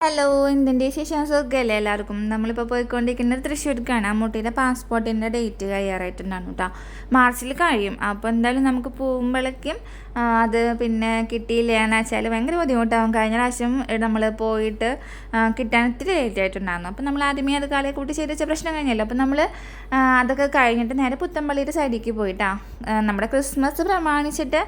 Hello എന്തിന്റെ വിശേഷം? സുഖമല്ലേ എല്ലാവർക്കും. നമ്മളിപ്പോൾ പോയിക്കൊണ്ടിരിക്കുന്നത് തൃശ്ശൂർക്കാണ് അമ്മൂട്ടിയുടെ പാസ്പോർട്ടിന്റെ ഡേറ്റ് കഴിയാറായിട്ടുണ്ടായിരുന്നു കേട്ടോ. മാർച്ചിൽ കഴിയും. അപ്പോൾ എന്തായാലും നമുക്ക് പോകുമ്പോഴേക്കും അത് പിന്നെ കിട്ടിയില്ല എന്ന് വെച്ചാൽ ഭയങ്കര ബുദ്ധിമുട്ടാകും കഴിഞ്ഞ പ്രാവശ്യം നമ്മൾ പോയിട്ട് കിട്ടാൻ ഇത്തിരി ലേറ്റ് ആയിട്ടുണ്ടായിരുന്നു. അപ്പോൾ നമ്മൾ ആദ്യമേ അത് കളി കൂട്ടി ചെയ്ത് വെച്ച പ്രശ്നം കഴിഞ്ഞല്ലോ. അപ്പം നമ്മൾ അതൊക്കെ കഴിഞ്ഞിട്ട് നേരെ പുത്തമ്പള്ളിയുടെ സൈഡിലേക്ക് പോയിട്ടാ. നമ്മുടെ ക്രിസ്മസ് പ്രമാണിച്ചിട്ട്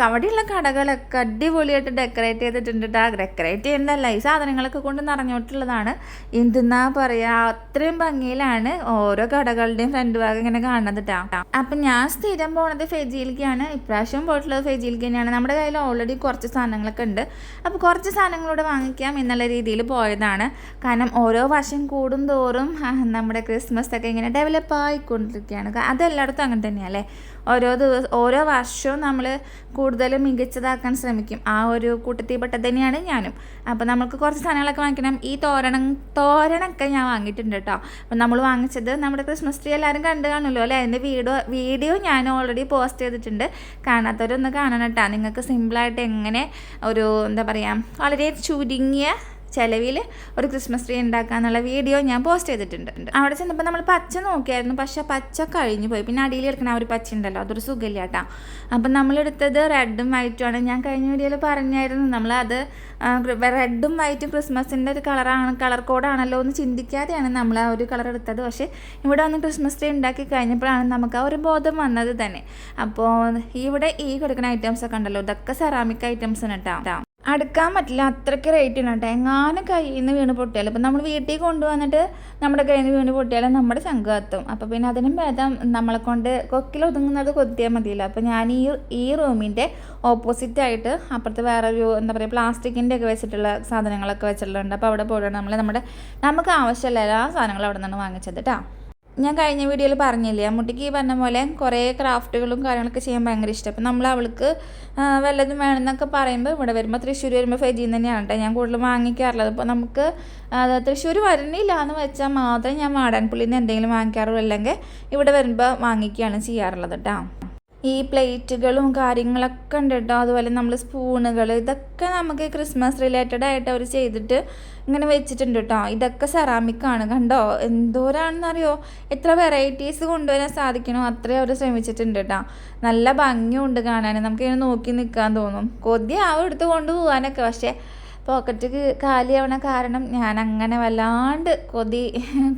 കവടിയുള്ള കടകളൊക്കെ അടിപൊളിയായിട്ട് ഡെക്കറേറ്റ് ചെയ്തിട്ടുണ്ട് ഡെക്കറേറ്റ് ചെയ്യേണ്ടതല്ല ഈ സാധനങ്ങളൊക്കെ കൊണ്ട് നിറഞ്ഞോട്ടുള്ളതാണ്. എന്തെന്നാ പറയുക അത്രയും ഭംഗിയിലാണ് ഓരോ കടകളുടെയും ഫ്രണ്ട് ഭാഗം ഇങ്ങനെ കാണുന്നത് കേട്ടോ അപ്പം ഞാൻ സ്ഥിരം പോണത് ഫെജിയിലേക്കാണ്. ഇപ്രാവശ്യം പോയിട്ടുള്ളത് ഫെജിയിലേക്ക് തന്നെയാണ്. നമ്മുടെ കയ്യിൽ ഓൾറെഡി കുറച്ച് സാധനങ്ങളൊക്കെ ഉണ്ട്. അപ്പോൾ കുറച്ച് സാധനങ്ങളൂടെ വാങ്ങിക്കാം എന്നുള്ള രീതിയിൽ പോയതാണ്. കാരണം ഓരോ വർഷം കൂടും തോറും നമ്മുടെ ക്രിസ്മസ് ഒക്കെ ഇങ്ങനെ ഡെവലപ്പ് ആയിക്കൊണ്ടിരിക്കുകയാണ്. അതെല്ലായിടത്തും അങ്ങനെ തന്നെയല്ലേ ഓരോ ദിവസം ഓരോ വർഷവും നമ്മൾ കൂടുതൽ മികച്ചതാക്കാൻ ശ്രമിക്കും. ആ ഒരു കൂട്ടത്തിൽ പെട്ടത് തന്നെയാണ് ഞാനും. അപ്പോൾ നമുക്ക് കുറച്ച് സാധനങ്ങളൊക്കെ വാങ്ങിക്കണം. ഈ തോരണം തോരണമൊക്കെ ഞാൻ വാങ്ങിയിട്ടുണ്ട് കേട്ടോ അപ്പം നമ്മൾ വാങ്ങിച്ചത് നമ്മുടെ ക്രിസ്മസ് ട്രീ എല്ലാവരും കണ്ടു കാണുമല്ലോ അല്ലേ? അതിന്റെ വീഡിയോ വീഡിയോ ഞാൻ ഓൾറെഡി പോസ്റ്റ് ചെയ്തിട്ടുണ്ട്. കാണാത്തവരൊന്ന് കാണണം കേട്ടോ നിങ്ങൾക്ക് സിമ്പിളായിട്ട് എങ്ങനെ ഒരു എന്താ പറയുക വളരെ ചുരുങ്ങിയ ചിലവിൽ ഒരു ക്രിസ്മസ് ട്രീ ഉണ്ടാക്കാന്നുള്ള വീഡിയോ ഞാൻ പോസ്റ്റ് ചെയ്തിട്ടുണ്ട്. അവിടെ ചെന്നപ്പോൾ നമ്മൾ പച്ച നോക്കിയായിരുന്നു. പക്ഷെ പച്ച കഴിഞ്ഞു പോയി. പിന്നെ അടിയിൽ എടുക്കുന്ന ആ ഒരു പച്ച ഉണ്ടല്ലോ അതൊരു സുഖമില്ല കേട്ടോ. അപ്പം നമ്മളെടുത്തത് റെഡും വൈറ്റും ആണ്. ഞാൻ കഴിഞ്ഞ വീഡിയോയിൽ പറഞ്ഞായിരുന്നു നമ്മളത് റെഡും വൈറ്റും ക്രിസ്മസിന്റെ ഒരു കളറാണ് കളർ കോഡാണല്ലോ എന്ന് ചിന്തിക്കാതെയാണ് നമ്മൾ ആ ഒരു കളർ എടുത്തത്. പക്ഷേ ഇവിടെ വന്ന് ക്രിസ്മസ് ട്രീ ഉണ്ടാക്കി കഴിഞ്ഞപ്പോഴാണ് നമുക്ക് ആ ഒരു ബോധം വന്നത് തന്നെ. അപ്പോൾ ഇവിടെ ഈ കൊടുക്കുന്ന ഐറ്റംസ് ഒക്കെ ഉണ്ടല്ലോ ഇതൊക്കെ സെറാമിക് ഐറ്റംസ് ആണ് കേട്ടോ. അടുക്കാൻ പറ്റില്ല. അത്രയ്ക്ക് റേറ്റ് ആണ് കേട്ടോ എങ്ങാനും കയ്യിൽ നിന്ന് വീണ് പൊട്ടിയാലും. ഇപ്പം നമ്മൾ വീട്ടിൽ കൊണ്ടുവന്നിട്ട് നമ്മുടെ കയ്യിൽ നിന്ന് വീണ് പൊട്ടിയാലും നമ്മുടെ ശങ്ക കത്തും. അപ്പോൾ പിന്നെ അതിനും ഭേദം നമ്മളെ കൊണ്ട് കൊക്കിൽ ഒതുങ്ങുന്നത് കൊത്തിയാൽ മതിയല്ലോ. അപ്പോൾ ഞാൻ ഈ ഈ റൂമിന്റെ ഓപ്പോസിറ്റായിട്ട് അപ്പുറത്ത് വേറെ ഒരു എന്താ പറയുക പ്ലാസ്റ്റിക്കിന്റെ ഒക്കെ വെച്ചിട്ടുള്ള സാധനങ്ങളൊക്കെ വെച്ചിട്ടുണ്ട് അപ്പോൾ അവിടെ പോയിട്ട് നമ്മൾ നമ്മുടെ നമുക്ക് ആവശ്യമുള്ള എല്ലാ സാധനങ്ങളും അവിടെ നിന്നാണ് വാങ്ങിച്ചത് കേട്ടോ ഞാൻ കഴിഞ്ഞ വീഡിയോയിൽ പറഞ്ഞില്ലേ അമ്മൂട്ടിക്ക് ഈ പറഞ്ഞ പോലെ കുറേ ക്രാഫ്റ്റുകളും കാര്യങ്ങളൊക്കെ ചെയ്യാൻ ഭയങ്കര ഇഷ്ടം. അപ്പം നമ്മൾ അവൾക്ക് വല്ലതും വേണമെന്നൊക്കെ പറയുമ്പോൾ ഇവിടെ വരുമ്പോൾ തൃശ്ശൂർ വരുമ്പോൾ നിന്ന് തന്നെയാണ് കേട്ടോ. ഞാൻ കൂടുതൽ വാങ്ങിക്കാറുള്ളത്. അപ്പോൾ നമുക്ക് തൃശ്ശൂർ വരണില്ല എന്ന് വെച്ചാൽ മാത്രം ഞാൻ മാടാൻപുള്ളിയിൽ പുള്ളിന്ന് എന്തെങ്കിലും വാങ്ങിക്കാറുള്ളൂ. അല്ലെങ്കിൽ ഇവിടെ വരുമ്പോൾ വാങ്ങിക്കുകയാണ് ചെയ്യാറുള്ളത് കേട്ടോ. ഈ പ്ലേറ്റുകളും കാര്യങ്ങളൊക്കെ ഉണ്ട് കേട്ടോ അതുപോലെ നമ്മൾ സ്പൂണുകൾ ഇതൊക്കെ നമുക്ക് ക്രിസ്മസ് റിലേറ്റഡ് ആയിട്ട് അവർ ചെയ്തിട്ട് ഇങ്ങനെ വെച്ചിട്ടുണ്ട് കേട്ടോ ഇതൊക്കെ സെറാമിക്കാണ് കണ്ടോ? എന്തോരാണെന്നറിയോ? എത്ര വെറൈറ്റീസ് കൊണ്ടുവരാൻ സാധിക്കണോ? അത്രയും അവർ ശ്രമിച്ചിട്ടുണ്ട് കേട്ടോ നല്ല ഭംഗിയുണ്ട് കാണാൻ നമുക്കിങ്ങനെ നോക്കി നിൽക്കാൻ തോന്നും. കൊതിയാവും എടുത്ത് കൊണ്ടുപോകാനൊക്കെ പക്ഷേ പോക്കറ്റ് കാലിയാവണ കാരണം ഞാൻ അങ്ങനെ വല്ലാണ്ട് കൊതി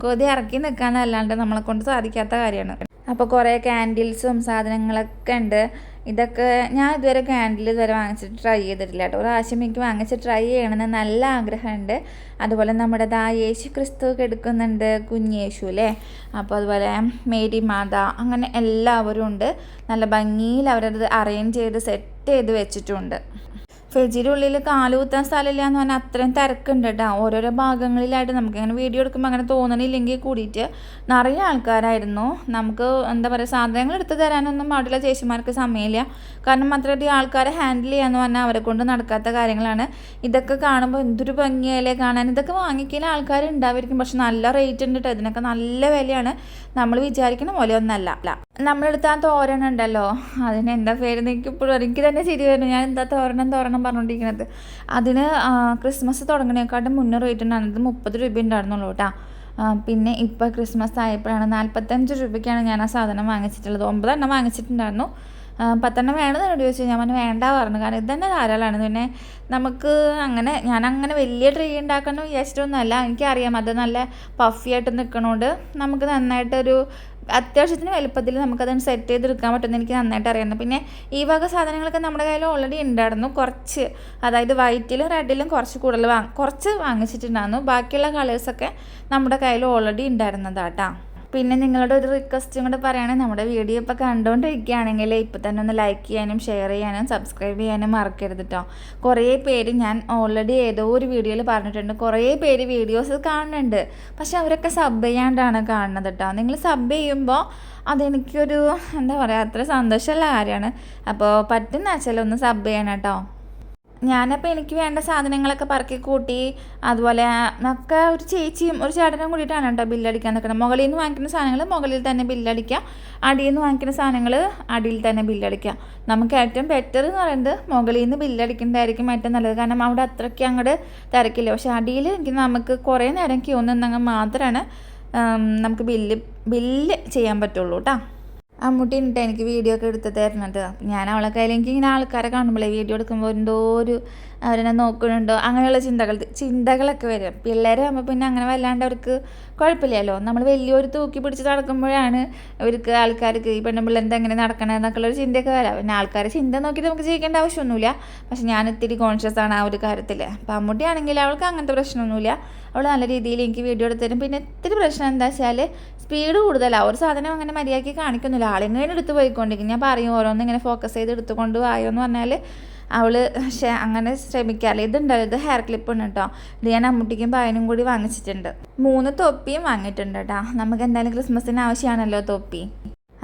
കൊതി ഇറക്കി നിൽക്കാനല്ലാണ്ട് നമ്മളെ കൊണ്ട് സാധിക്കാത്ത കാര്യമാണ്. അപ്പോൾ കുറേ ക്യാൻഡിൽസും സാധനങ്ങളൊക്കെ ഉണ്ട്. ഇതൊക്കെ ഞാൻ ഇതുവരെ ക്യാൻഡിൽ ഇതുവരെ വാങ്ങിച്ചിട്ട് ട്രൈ ചെയ്തിട്ടില്ല കേട്ടോ. പ്രാവശ്യം എനിക്ക് വാങ്ങിച്ച് ട്രൈ ചെയ്യണമെന്ന് നല്ല ആഗ്രഹമുണ്ട്. അതുപോലെ നമ്മുടെ ദാ യേശു ക്രിസ്തു എടുക്കുന്നുണ്ട് കുഞ്ഞേശു അല്ലേ? അപ്പോൾ അതുപോലെ മേരി മാത അങ്ങനെ എല്ലാവരും ഉണ്ട്. നല്ല ഭംഗിയിൽ അവരത് അറേഞ്ച് ചെയ്ത് സെറ്റ് ചെയ്ത് വെച്ചിട്ടുണ്ട്. ഫ്രിഡ്ജിന്റെ ഉള്ളിൽ കാലുകുത്താൻ സ്ഥലമില്ല എന്ന് പറഞ്ഞാൽ അത്രയും തിരക്കുണ്ട് കേട്ടോ ഓരോരോ ഭാഗങ്ങളിലായിട്ട് നമുക്ക് അങ്ങനെ വീഡിയോ എടുക്കുമ്പോൾ അങ്ങനെ തോന്നണില്ലെങ്കിൽ കൂടിയിട്ട് നിറയെ ആൾക്കാരായിരുന്നു. നമുക്ക് എന്താ പറയുക സാധനങ്ങൾ എടുത്ത് തരാനൊന്നും അവിടെയുള്ള ചേച്ചിമാർക്ക് സമയമില്ല. കാരണം അത്രയധികം ആൾക്കാരെ ഹാൻഡിൽ ചെയ്യാന്ന് പറഞ്ഞാൽ അവരെ കൊണ്ട് നടക്കാത്ത കാര്യങ്ങളാണ്. ഇതൊക്കെ കാണുമ്പോൾ എന്തൊരു ഭംഗിയല്ലേ കാണാൻ. ഇതൊക്കെ വാങ്ങിക്കുന്ന ആൾക്കാർ ഉണ്ടാവുമായിരിക്കും പക്ഷെ നല്ല റേറ്റ് ഉണ്ട് കേട്ടോ ഇതിനൊക്കെ നല്ല വിലയാണ്. നമ്മൾ വിചാരിക്കുന്ന പോലെ ഒന്നല്ല. അല്ല നമ്മളെടുത്ത ആ തോരണം ഉണ്ടല്ലോ. അതിന് എന്താ പേര് എനിക്ക് ഇപ്പോഴും എനിക്ക് തന്നെ ശരി വരുന്നു. ഞാൻ എന്താ തോരണം തോരണം പറഞ്ഞുകൊണ്ടിരിക്കുന്നത് അതിന് ക്രിസ്മസ് തുടങ്ങുന്നതിനെക്കാട്ടും മുന്നേ റേറ്റ് ഉണ്ടായിരുന്നത് മുപ്പത് രൂപ ഉണ്ടായിരുന്നുള്ളൂ കേട്ടോ. പിന്നെ ഇപ്പോൾ ക്രിസ്മസ് ആയപ്പോഴാണ് നാൽപ്പത്തഞ്ച് രൂപയ്ക്കാണ് ഞാൻ ആ സാധനം വാങ്ങിച്ചിട്ടുള്ളത്. ഒമ്പതെണ്ണം വാങ്ങിച്ചിട്ടുണ്ടായിരുന്നു. പത്തെണ്ണം വേണമെന്ന് ചോദിച്ചു. ഞാൻ പറഞ്ഞു വേണ്ട പറഞ്ഞു. കാരണം ഇത് തന്നെ ധാരാളമാണ് പിന്നെ നമുക്ക് അങ്ങനെ ഞാൻ അങ്ങനെ വലിയ ട്രീ ഉണ്ടാക്കണമെന്ന് വിചാരിച്ചിട്ടൊന്നുമല്ല. എനിക്കറിയാം അത് നല്ല പഫി ആയിട്ട് നിൽക്കണോണ്ട് നമുക്ക് നന്നായിട്ടൊരു അത്യാവശ്യത്തിന് വലുപ്പത്തിൽ നമുക്കത് സെറ്റ് ചെയ്തെടുക്കാൻ പറ്റുമെന്ന് എനിക്ക് നന്നായിട്ട് അറിയാം പിന്നെ ഈ വക സാധനങ്ങളൊക്കെ നമ്മുടെ കയ്യിൽ ഓൾറെഡി ഉണ്ടായിരുന്നു. കുറച്ച് അതായത് വൈറ്റിലും റെഡിലും കുറച്ച് കൂടുതൽ വാങ്ങ കുറച്ച് വാങ്ങിച്ചിട്ടുണ്ടായിരുന്നു. ബാക്കിയുള്ള കളേഴ്സൊക്കെ നമ്മുടെ കയ്യിൽ ഓൾറെഡി ഉണ്ടായിരുന്നതാട്ടാ. പിന്നെ നിങ്ങളുടെ ഒരു റിക്വസ്റ്റും കൂടെ പറയുകയാണെങ്കിൽ നമ്മുടെ വീഡിയോ ഇപ്പോൾ കണ്ടുകൊണ്ടിരിക്കുകയാണെങ്കിൽ ഇപ്പോൾ തന്നെ ഒന്ന് ലൈക്ക് ചെയ്യാനും ഷെയർ ചെയ്യാനും സബ്സ്ക്രൈബ് ചെയ്യാനും മറക്കരുത് കേട്ടോ കുറേ പേര് ഞാൻ ഓൾറെഡി ഏതോ ഒരു വീഡിയോയിൽ പറഞ്ഞിട്ടുണ്ട്. കുറേ പേര് വീഡിയോസ് കാണുന്നുണ്ട്. പക്ഷെ അവരൊക്കെ സബ് ചെയ്യാണ്ടാണ് കാണുന്നത് കേട്ടോ നിങ്ങൾ സബ് ചെയ്യുമ്പോൾ അതെനിക്കൊരു എന്താ പറയുക അത്ര സന്തോഷമുള്ള കാര്യമാണ്. അപ്പോൾ പറ്റുന്ന വെച്ചാൽ ഒന്ന് സബ് ചെയ്യണം കേട്ടോ ഞാനപ്പോൾ എനിക്ക് വേണ്ട സാധനങ്ങളൊക്കെ പറക്കി കൂട്ടി അതുപോലെ ഒക്കെ ഒരു ചേച്ചിയും ഒരു ചേട്ടനും കൂടിയിട്ടാണ് കേട്ടോ ബില്ലടിക്കാൻ നിൽക്കുന്നത്. മുകളിൽ നിന്ന് വാങ്ങിക്കുന്ന സാധനങ്ങൾ മുകളിൽ തന്നെ ബില്ലടിക്കുക അടിയിൽ നിന്ന് വാങ്ങിക്കുന്ന സാധനങ്ങൾ അടിയിൽ തന്നെ ബില്ലടിക്കുക നമുക്ക് ഏറ്റവും ബെറ്റർ എന്ന് പറയുന്നത് മുകളിൽ നിന്ന് ബില്ലടിക്കേണ്ടതായിരിക്കും ഏറ്റവും നല്ലത്. കാരണം അവിടെ അത്രയ്ക്ക് അങ്ങോട്ട് തിരക്കില്ല. പക്ഷേ അടിയിൽ എനിക്ക് നമുക്ക് കുറേ നേരം ക്യൂ നിന്നങ്ങ് മാത്രമാണ് നമുക്ക് ബില്ല് ബില്ല് ചെയ്യാൻ പറ്റുള്ളൂ കേട്ടോ. അമ്മൂട്ടി എന്നിട്ട് എനിക്ക് വീഡിയോ ഒക്കെ എടുത്ത് തരുന്നുണ്ട് ഞാൻ അവളെ കയ്യിൽ എനിക്ക് ഇങ്ങനെ ആൾക്കാരെ കാണുമ്പോഴേ വീഡിയോ എടുക്കുമ്പോൾ എന്തോ ഒരു അവരെന്നെ നോക്കുന്നുണ്ടോ? അങ്ങനെയുള്ള ചിന്തകൾ ചിന്തകളൊക്കെ വരും. പിള്ളേരാകുമ്പോൾ പിന്നെ അങ്ങനെ വല്ലാണ്ട് അവർക്ക് കുഴപ്പമില്ലല്ലോ നമ്മൾ വലിയൊരു തൂക്കി പിടിച്ച് നടക്കുമ്പോഴാണ് അവർക്ക് ആൾക്കാർക്ക് ഈ പെണ്ണുമ്പിള്ള എന്താ എങ്ങനെ നടക്കണേ എന്നൊക്കെയുള്ള ഒരു ചിന്തയൊക്കെ വരാം. പിന്നെ ആൾക്കാരെ ചിന്ത നോക്കി നമുക്ക് ജീവിക്കേണ്ട ആവശ്യമൊന്നുമില്ല. പക്ഷെ ഞാൻ ഇത്തിരി കോൺഷ്യസ് ആണ് ആ ഒരു കാര്യത്തിൽ അപ്പം ആണെങ്കിൽ അവൾക്ക് അങ്ങനത്തെ പ്രശ്നമൊന്നുമില്ല. അവൾ നല്ല രീതിയിൽ എനിക്ക് വീഡിയോ എടുത്ത് തരും. പിന്നെ ഇത്തിരി പ്രശ്നം എന്താ വെച്ചാൽ സ്പീഡ് കൂടുതലാണ് ഒരു സാധനം അങ്ങനെ മര്യാദയ്ക്ക് കാണിക്കുന്നില്ല. ആളിങ്ങനെ എടുത്ത് പോയിക്കൊണ്ടിരിക്കും. ഞാൻ പറയും ഓരോന്ന് ഇങ്ങനെ ഫോക്കസ് ചെയ്ത് എടുത്തുകൊണ്ട് വായോ എന്ന് പറഞ്ഞാൽ അവൾ പക്ഷേ അങ്ങനെ ശ്രമിക്കാറില്ല. ഇതുണ്ടല്ലോ ഇത് ഹെയർ ക്ലിപ്പാണ് കേട്ടോ ഇത് ഞാൻ അമ്മൂട്ടിക്കും പായനും കൂടി വാങ്ങിച്ചിട്ടുണ്ട്. മൂന്ന് തൊപ്പിയും വാങ്ങിയിട്ടുണ്ട് കേട്ടോ നമുക്ക് എന്തായാലും ക്രിസ്മസിന് ആവശ്യമാണല്ലോ തൊപ്പി.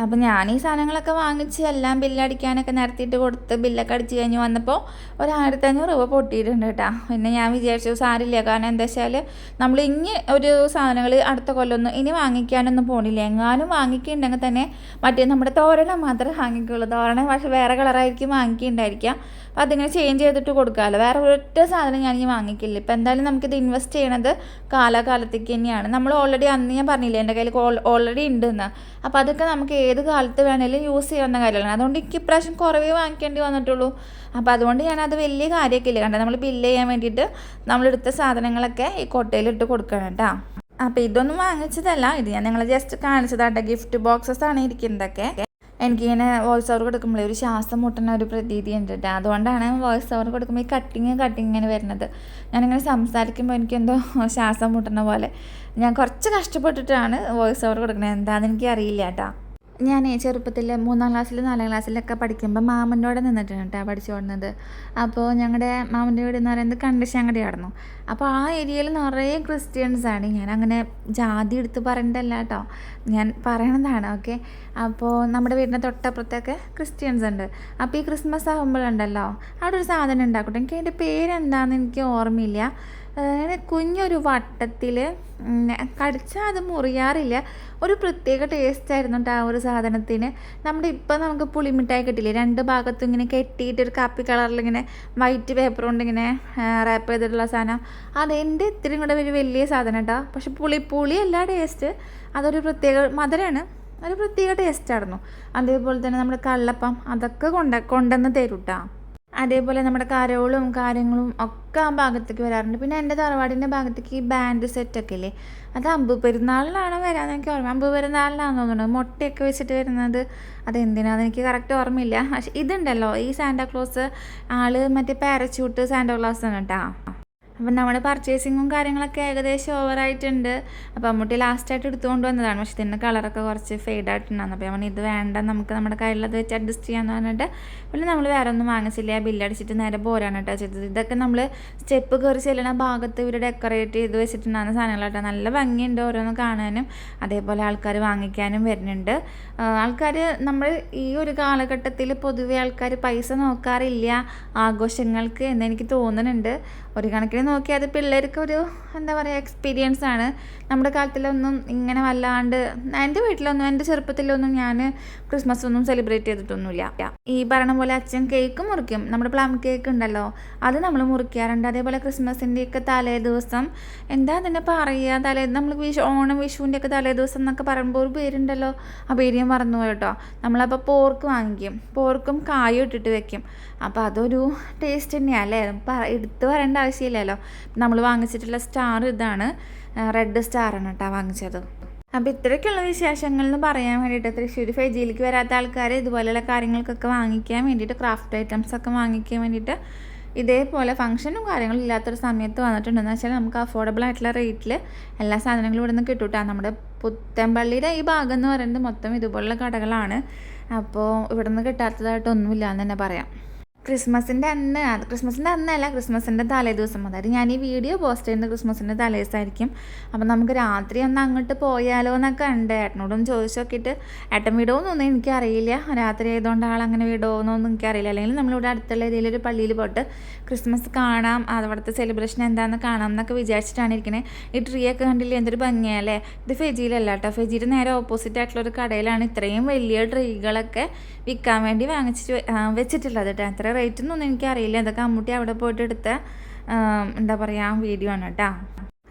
അപ്പം ഞാൻ ഈ സാധനങ്ങളൊക്കെ വാങ്ങിച്ച് എല്ലാം ബില്ലടിക്കാനൊക്കെ നിരത്തിയിട്ട് കൊടുത്ത് ബില്ലൊക്കെ അടിച്ച് കഴിഞ്ഞ് വന്നപ്പോൾ ഒരു ആയിരത്തി അഞ്ഞൂറ് രൂപ പൊട്ടിയിട്ടുണ്ട് കേട്ടോ പിന്നെ ഞാൻ വിചാരിച്ചു സാരില്ല. കാരണം എന്താ വെച്ചാൽ നമ്മൾ ഇനി ഒരു സാധനങ്ങൾ അടുത്ത കൊല്ലമൊന്നും ഇനി വാങ്ങിക്കാനൊന്നും പോണില്ല. എങ്ങാനും വാങ്ങിക്കുന്നുണ്ടെങ്കിൽ തന്നെ മറ്റേ നമ്മുടെ തോരണം മാത്രമേ വാങ്ങിക്കുള്ളൂ. തോരണം പക്ഷേ വേറെ കളറായിരിക്കും വാങ്ങിക്കുന്നുണ്ടായിരിക്കാം അപ്പോൾ അതിങ്ങനെ ചേഞ്ച് ചെയ്തിട്ട് കൊടുക്കാമല്ലോ. വേറെ ഒറ്റ സാധനം ഞാൻ ഇനി വാങ്ങിക്കില്ല. ഇപ്പോൾ എന്തായാലും നമുക്കിത് ഇൻവെസ്റ്റ് ചെയ്യണത് കാലാകാലത്തേക്ക് തന്നെയാണ്. നമ്മൾ ഓൾറെഡി അന്ന് ഞാൻ പറഞ്ഞില്ലേ എന്റെ കയ്യിൽ ഓൾറെഡി ഉണ്ടെന്ന്. അപ്പോൾ അതൊക്കെ നമുക്ക് ഏത് കാലത്ത് വേണേലും യൂസ് ചെയ്യാവുന്ന കാര്യമാണ് അതുകൊണ്ട് എനിക്ക് ഇപ്രാവശ്യം കുറവേ വാങ്ങിക്കേണ്ടി വന്നിട്ടുള്ളൂ. അപ്പോൾ അതുകൊണ്ട് ഞാനത് വലിയ കാര്യമൊക്കെ ഇല്ല. കണ്ടോ? നമ്മൾ ബില്ല് ചെയ്യാൻ വേണ്ടിയിട്ട് നമ്മളെടുത്ത സാധനങ്ങളൊക്കെ ഈ കൊട്ടയിലിട്ട് കൊടുക്കണം കേട്ടോ. അപ്പോൾ ഇതൊന്നും വാങ്ങിച്ചതല്ല. ഇത് ഞാൻ നിങ്ങളെ ജസ്റ്റ് കാണിച്ചതാട്ടെ. ഗിഫ്റ്റ് ബോക്സസ് ആണ് ഇരിക്കുന്നതൊക്കെ. എനിക്കിങ്ങനെ വോയിസ് ഓവർ കൊടുക്കുമ്പോൾ ഒരു ശ്വാസം മുട്ടുന്ന ഒരു പ്രതീതി ഉണ്ട് അതുകൊണ്ടാണ് വോയിസ് ഓവർ കൊടുക്കുമ്പോൾ ഈ കട്ടിങ് കട്ടിങ് ഇങ്ങനെ വരുന്നത്. ഞാനിങ്ങനെ സംസാരിക്കുമ്പോൾ എനിക്കെന്തോ ശ്വാസം മുട്ടുന്ന പോലെ. ഞാൻ കുറച്ച് കഷ്ടപ്പെട്ടിട്ടാണ് വോയിസ് ഓവർ കൊടുക്കുന്നത് എന്താണെന്ന് എനിക്ക് അറിയില്ല കേട്ടോ ഞാൻ ചെറുപ്പത്തിൽ മൂന്നാം ക്ലാസ്സിൽ നാലാം ക്ലാസ്സിലൊക്കെ പഠിക്കുമ്പോൾ മാമന്റെ കൂടെ നിന്നിട്ടാണ് കേട്ടോ പഠിച്ചു അപ്പോൾ ഞങ്ങളുടെ മാമന്റെ വീട് എന്ന് പറയുന്നത് കണ്ടശാങ്കടിയായിരുന്നു. അപ്പോൾ ആ ഏരിയയിൽ നിറയെ ക്രിസ്ത്യൻസ് ആണ്. ഞാൻ അങ്ങനെ ജാതി എടുത്ത് പറയേണ്ടതല്ല കേട്ടോ ഞാൻ പറയണതാണ് ഓക്കെ? അപ്പോൾ നമ്മുടെ വീടിന്റെ തൊട്ടപ്പുറത്തൊക്കെ ക്രിസ്ത്യൻസ് ഉണ്ട്. അപ്പോൾ ഈ ക്രിസ്മസ് ആകുമ്പോഴുണ്ടല്ലോ അവിടെ ഒരു സാധനം ഉണ്ടാക്കട്ടെ. എനിക്ക് അതിന്റെ പേരെന്താണെന്ന് എനിക്ക് ഓർമ്മയില്ല. അങ്ങനെ കുഞ്ഞൊരു വട്ടത്തിൽ കടിച്ചാൽ അത് മുറിയാറില്ല. ഒരു പ്രത്യേക ടേസ്റ്റ് ആയിരുന്നു കേട്ടോ ആ ഒരു സാധനത്തിന്. നമ്മുടെ ഇപ്പം നമുക്ക് പുളിമിഠായി കിട്ടില്ലേ? രണ്ട് ഭാഗത്തും ഇങ്ങനെ കെട്ടിയിട്ട് ഒരു കാപ്പി കളറിൽ ഇങ്ങനെ വൈറ്റ് പേപ്പർ കൊണ്ട് ഇങ്ങനെ റാപ്പ് ചെയ്തിട്ടുള്ള സാധനം. അതെന്റെ ഇത്തിരി കൂടെ ഒരു വലിയ സാധനം കേട്ടോ പക്ഷെ പുളി പുളിയല്ല ടേസ്റ്റ് അതൊരു പ്രത്യേക മധുരമാണ് ഒരു പ്രത്യേക ടേസ്റ്റായിരുന്നു അതേപോലെ തന്നെ നമ്മുടെ കള്ളപ്പം അതൊക്കെ കൊണ്ട കൊണ്ടുവന്ന് തരും അതേപോലെ നമ്മുടെ കരോളും കാര്യങ്ങളും ഒക്കെ ആ ഭാഗത്തേക്ക് വരാറുണ്ട്. പിന്നെ എന്റെ തറവാടിന്റെ ഭാഗത്തേക്ക് ഈ ബാൻഡ് സെറ്റൊക്കെ ഇല്ലേ? അത് അമ്പ് പെരുന്നാളിലാണോ വരാമെന്ന് എനിക്ക് ഓർമ്മ അമ്പ് പെരുന്നാളിലാണെന്ന് തോന്നുന്നത് മുട്ടയൊക്കെ വെച്ചിട്ട് വരുന്നത് അതെന്തിനാന്ന് എനിക്ക് കറക്റ്റ് ഓർമ്മയില്ല. പക്ഷെ ഇതുണ്ടല്ലോ ഈ സാന്റാക്ലോസ് ആൾ മറ്റേ പാരച്യൂട്ട് സാന്റാക്ലോസ് ആണ് കേട്ടോ. അപ്പം നമ്മുടെ പർച്ചേസിങ്ങും കാര്യങ്ങളൊക്കെ ഏകദേശം ഓവറായിട്ടുണ്ട് അപ്പോൾ അമ്മൂട്ടി ലാസ്റ്റായിട്ട് എടുത്തുകൊണ്ട് വന്നതാണ്. പക്ഷെ ഇതിന്റെ കളറൊക്കെ കുറച്ച് ഫെയ്ഡ് ആയിട്ടുണ്ടായിരുന്നു. അപ്പോൾ നമ്മൾ ഇത് വേണ്ട നമുക്ക് നമ്മുടെ കയ്യിലത് വെച്ച് അഡ്ജസ്റ്റ് ചെയ്യാമെന്ന് പറഞ്ഞിട്ട് പിന്നെ നമ്മൾ വേറെ ഒന്നും വാങ്ങിച്ചില്ല. ബില്ലടിച്ചിട്ട് നേരെ പോരാണ് കേട്ടോ ചെയ്തത്. ഇതൊക്കെ നമ്മൾ സ്റ്റെപ്പ് കയറി ചെല്ലണ ഭാഗത്ത് ഇവർ ഡെക്കറേറ്റ് ചെയ്ത് വെച്ചിട്ടുണ്ടാകുന്ന സാധനങ്ങളാട്ടോ നല്ല ഭംഗിയുണ്ട് ഓരോന്ന് കാണാനും. അതേപോലെ ആൾക്കാർ വാങ്ങിക്കാനും വരുന്നുണ്ട്. ആൾക്കാർ നമ്മൾ ഈ ഒരു കാലഘട്ടത്തിൽ പൊതുവെ ആൾക്കാർ പൈസ നോക്കാറില്ല. ആഘോഷങ്ങൾക്ക് എന്ന് എനിക്ക് തോന്നുന്നുണ്ട്. ഒരു കണക്കിന് നോക്കിയാൽ അത് പിള്ളേർക്ക് ഒരു എന്താ പറയുക എക്സ്പീരിയൻസ് ആണ്. നമ്മുടെ കാലത്തിലൊന്നും ഇങ്ങനെ വല്ലാണ്ട് എന്റെ വീട്ടിലൊന്നും എന്റെ ചെറുപ്പത്തിലൊന്നും ഞാൻ ക്രിസ്മസ് ഒന്നും സെലിബ്രേറ്റ് ചെയ്തിട്ടൊന്നുമില്ല ഈ പറയണ പോലെ അച്ഛൻ കേക്ക് മുറിക്കും. നമ്മുടെ പ്ലം കേക്ക് ഉണ്ടല്ലോ. അത് നമ്മൾ മുറിക്കാറുണ്ട്. അതേപോലെ ക്രിസ്മസിന്റെ ഒക്കെ തലേ ദിവസം എന്താ അതിനെ പറയുക? തലേ നമ്മൾ വിഷു ഓണം വിഷുവിന്റെ ഒക്കെ തലേ ദിവസം എന്നൊക്കെ പറയുമ്പോൾ ഒരു പേരുണ്ടല്ലോ. ആ പേര് ഞാൻ മറന്നു കേട്ടോ. നമ്മളപ്പോൾ പോർക്ക് വാങ്ങിക്കും. പോർക്കും കായും ഇട്ടിട്ട് വെക്കും. അപ്പോൾ അതൊരു ടേസ്റ്റ് തന്നെയാണ് അല്ലേ? എടുത്ത് പറയേണ്ട ആവശ്യമില്ലല്ലോ. നമ്മൾ വാങ്ങിച്ചിട്ടുള്ള സ്റ്റാർ ഇതാണ്. റെഡ് സ്റ്റാർ ആണ് കേട്ടോ വാങ്ങിച്ചത്. അപ്പോൾ ഇത്രയൊക്കെയുള്ള വിശേഷങ്ങൾ എന്ന് പറയാൻ വേണ്ടിയിട്ട് തൃശ്ശൂർ ഫെജിയിലേക്ക് വരാത്ത ആൾക്കാർ ഇതുപോലെയുള്ള കാര്യങ്ങൾക്കൊക്കെ വാങ്ങിക്കാൻ വേണ്ടിയിട്ട് ക്രാഫ്റ്റ് ഐറ്റംസ് ഒക്കെ വാങ്ങിക്കാൻ വേണ്ടിയിട്ട് ഇതേപോലെ ഫംഗ്ഷനും കാര്യങ്ങളും ഇല്ലാത്തൊരു സമയത്ത് വന്നിട്ടുണ്ടെന്ന് വെച്ചാൽ നമുക്ക് അഫോർഡബിൾ ആയിട്ടുള്ള റേറ്റിൽ എല്ലാ സാധനങ്ങളും ഇവിടെ നിന്ന് കിട്ടൂട്ടാ നമ്മുടെ പുത്തമ്പള്ളിയുടെ ഈ ഭാഗം എന്ന് പറയുന്നത് മൊത്തം ഇതുപോലുള്ള കടകളാണ്. അപ്പോൾ ഇവിടെ നിന്ന് കിട്ടാത്തതായിട്ടൊന്നുമില്ല എന്ന് തന്നെ പറയാം. ക്രിസ്മസിന്റെ അന്ന് ക്രിസ്മസിന്റെ അന്നല്ല ക്രിസ്മസിന്റെ തലേ ദിവസം അതായത് ഞാൻ ഈ വീഡിയോ പോസ്റ്റ് ചെയ്യുന്നത് ക്രിസ്മസിന്റെ തലേ ദിവസമായിരിക്കും അപ്പം നമുക്ക് രാത്രി ഒന്ന് അങ്ങോട്ട് പോയാലോ എന്നൊക്കെ ഉണ്ട്. ഏട്ടനോടൊന്ന് ചോദിച്ചു നോക്കിയിട്ട് ഏട്ടൻ വിടുമോന്നൊന്നും എനിക്കറിയില്ല. രാത്രി ആയതുകൊണ്ട് ആളങ്ങനെ വിടുമോന്നൊന്നും എനിക്കറിയില്ല. അല്ലെങ്കിൽ നമ്മളിവിടെ അടുത്തുള്ള ഒരു പള്ളിയിൽ പോയിട്ട് ക്രിസ്മസ് കാണാം. അവിടുത്തെ സെലിബ്രേഷൻ എന്താണെന്ന് കാണാം എന്നൊക്കെ വിചാരിച്ചിട്ടാണ് ഇരിക്കുന്നത് ഈ ട്രീ ഒക്കെ കണ്ടില്ലേ? എന്തൊരു ഭംഗിയല്ലേ ഇത് ഫെജിയിലല്ല കേട്ടോ. ഫെജിയുടെ നേരെ ഓപ്പോസിറ്റ് ആയിട്ടുള്ള ഒരു കടയിലാണ് ഇത്രയും വലിയ ട്രീകളൊക്കെ വിൽക്കാൻ വേണ്ടി വാങ്ങിച്ചിട്ട് വെച്ചിട്ടുള്ളത് കേട്ടോ. എത്ര റേറ്റ് എന്നൊന്നും എനിക്കറിയില്ല ഇതൊക്കെ അമ്മൂട്ടി അവിടെ പോയിട്ട് എടുത്ത എന്താ പറയുക വീഡിയോ ആണ് കേട്ടോ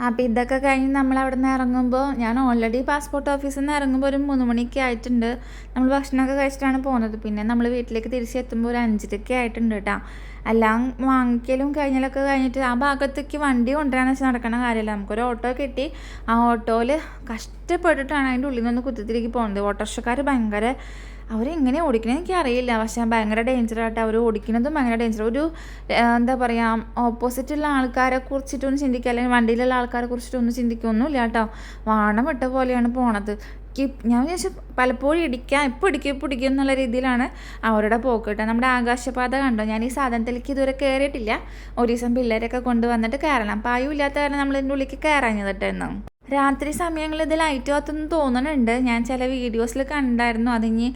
അപ്പോൾ ഇതൊക്കെ കഴിഞ്ഞ് നമ്മൾ അവിടെ നിന്ന് ഇറങ്ങുമ്പോൾ ഞാൻ ഓൾറെഡി പാസ്പോർട്ട് ഓഫീസിൽ നിന്ന് ഇറങ്ങുമ്പോൾ ഒരു മൂന്ന് മണിക്ക് ആയിട്ടുണ്ട്. നമ്മൾ ഭക്ഷണമൊക്കെ കഴിച്ചിട്ടാണ് പോകുന്നത്. പിന്നെ നമ്മൾ വീട്ടിലേക്ക് തിരിച്ചെത്തുമ്പോൾ ഒരു അഞ്ചരയ്ക്ക് ആയിട്ടുണ്ട് കേട്ടോ എല്ലാം വാങ്ങിക്കലും കഴിഞ്ഞാലൊക്കെ കഴിഞ്ഞിട്ട് ആ ഭാഗത്തേക്ക് വണ്ടി കൊണ്ടുവരാന്ന് വെച്ചാൽ നടക്കുന്ന കാര്യമല്ല. നമുക്കൊരു ഓട്ടോ കിട്ടി. ആ ഓട്ടോയിൽ കഷ്ടപ്പെട്ടിട്ടാണ് അതിന്റെ ഉള്ളിൽ നിന്ന് കുത്തിത്തിരിക്ക് പോകുന്നത്. ഓട്ടോറിക്ഷക്കാർ ഭയങ്കര അവരെങ്ങനെ ഓടിക്കണേ എനിക്ക് അറിയില്ല പക്ഷേ ഭയങ്കര ഡേഞ്ചറായിട്ട് അവർ ഓടിക്കുന്നതും ഭയങ്കര ഡേഞ്ചർ ഒരു എന്താ പറയുക ഓപ്പോസിറ്റുള്ള ആൾക്കാരെ കുറിച്ചിട്ടൊന്നും ചിന്തിക്കുക. അല്ലെങ്കിൽ വണ്ടിയിലുള്ള ആൾക്കാരെ കുറിച്ചിട്ടൊന്നും ചിന്തിക്കൊന്നുമില്ല കേട്ടോ. വാണം വിട്ട പോലെയാണ് പോണത്. ഞാൻ വിചാരിച്ചു പലപ്പോഴും ഇടിക്കാം. ഇപ്പോൾ ഇടിക്കും ഇപ്പോൾ ഇടിക്കും എന്നുള്ള രീതിയിലാണ് അവരുടെ പോക്ക് കേട്ടോ. നമ്മുടെ ആകാശപാത കണ്ടോ? ഞാൻ ഈ സാധനത്തിലേക്ക് ഇതുവരെ കയറിയിട്ടില്ല ഒരു ദിവസം പിള്ളേരൊക്കെ കൊണ്ടുവന്നിട്ട് കയറണം. പായും ഇല്ലാത്ത കാരണം നമ്മൾ ഇതിന്റെ ഉള്ളിലേക്ക് കയറാഞ്ഞത് കേട്ടോ രാത്രി സമയങ്ങളിൽ ഇത് ലൈറ്റ് കത്തുന്നു തോന്നുന്നുണ്ട് ഞാൻ ചില വീഡിയോസിൽ കണ്ടായിരുന്നു. അതിഞ്ഞ്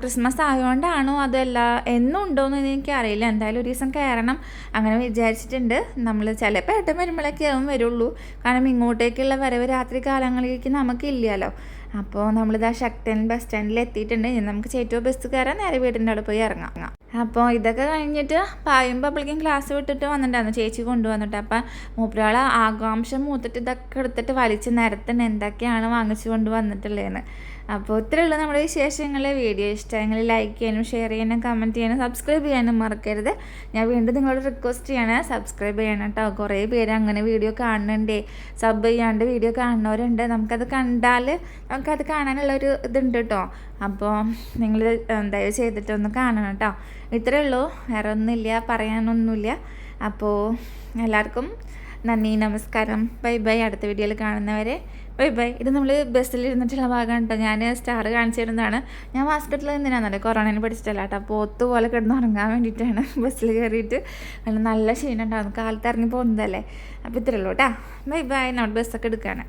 ക്രിസ്മസ് ആയതുകൊണ്ടാണോ അതല്ല എന്നും ഉണ്ടോയെന്ന് എനിക്കറിയില്ല എന്തായാലും ഒരു ദിവസം കയറണം അങ്ങനെ വിചാരിച്ചിട്ടുണ്ട്. നമ്മൾ ചിലപ്പോൾ ഏട്ടൻ വരുമ്പോഴൊക്കെ ആവും വരുള്ളൂ. കാരണം ഇങ്ങോട്ടേക്കുള്ള വരവ് രാത്രി കാലങ്ങളിലേക്ക് നമുക്കില്ലല്ലോ. അപ്പോൾ നമ്മളിതാ ശക്തൻ ബസ് സ്റ്റാൻഡിൽ എത്തിയിട്ടുണ്ട്. ഇനി നമുക്ക് ചേറ്റോ ബസ് കയറാൻ നേരെ വീടിന്റെ അവിടെ പോയി ഇറങ്ങാം. അപ്പോൾ ഇതൊക്കെ കഴിഞ്ഞിട്ട് പായുമ്പോൾ അപ്പോഴേക്കും ക്ലാസ് വിട്ടിട്ട് വന്നിട്ടുണ്ടായിരുന്നു. ചേച്ചി കൊണ്ടുവന്നിട്ട്. അപ്പം മൂപ്പരാൾ ആകാംക്ഷ മൂത്തിട്ട് ഇതൊക്കെ എടുത്തിട്ട് വലിച്ച് നിരത്തണം. എന്തൊക്കെയാണ് വാങ്ങിച്ചു കൊണ്ട് അപ്പോൾ ഇത്രയുള്ള നമ്മുടെ വിശേഷങ്ങൾ. വീഡിയോ ഇഷ്ടമെങ്കിൽ ലൈക്ക് ചെയ്യാനും ഷെയർ ചെയ്യാനും കമന്റ് ചെയ്യാനും സബ്സ്ക്രൈബ് ചെയ്യാനും മറക്കരുത്. ഞാൻ വീണ്ടും നിങ്ങളോട് റിക്വസ്റ്റ് ചെയ്യണം. സബ്സ്ക്രൈബ് ചെയ്യണം കേട്ടോ. കുറേ പേര് അങ്ങനെ വീഡിയോ കാണുന്നുണ്ടേ സബ് ചെയ്യാണ്ട് വീഡിയോ കാണുന്നവരുണ്ട്. നമുക്കത് കണ്ടാൽ നമുക്കത് കാണാനുള്ളൊരു ഇതുണ്ട് കേട്ടോ. അപ്പോൾ നിങ്ങൾ ദയവ് ചെയ്തിട്ടൊന്ന് കാണണം കേട്ടോ. ഇത്രയേ ഉള്ളൂ. വേറെ ഒന്നുമില്ല. പറയാനൊന്നുമില്ല. അപ്പോൾ എല്ലാവർക്കും നന്ദി നമസ്കാരം. Bye bye. അടുത്ത വീഡിയോയിൽ കാണുന്നവരെ. Bye bye. ഇത് നമ്മൾ ബസ്സിൽ ഇരുന്നിട്ടുള്ള ഭാഗമാണ് കേട്ടോ ഞാൻ സ്റ്റാർ കാണിച്ചിരുന്നതാണ് ഞാൻ ഹോസ്പിറ്റലിൽ നിന്നിരുന്നത് കൊറോണയിൽ പഠിച്ചിട്ടല്ല കേട്ടോ പോത്ത് പോലെ കിടന്ന് ഉറങ്ങാൻ വേണ്ടിയിട്ടാണ് ബസ്സിൽ കയറിയിട്ട്. നല്ല നല്ല ക്ഷീണം ഉണ്ടായിരുന്നു കാലത്ത് ഇറങ്ങി പോകുന്നതല്ലേ. അപ്പോൾ ഇത്രയുള്ളൂ കേട്ടോ ബൈ ബൈ. നമ്മുടെ ബസ്സൊക്കെ എടുക്കുകയാണ്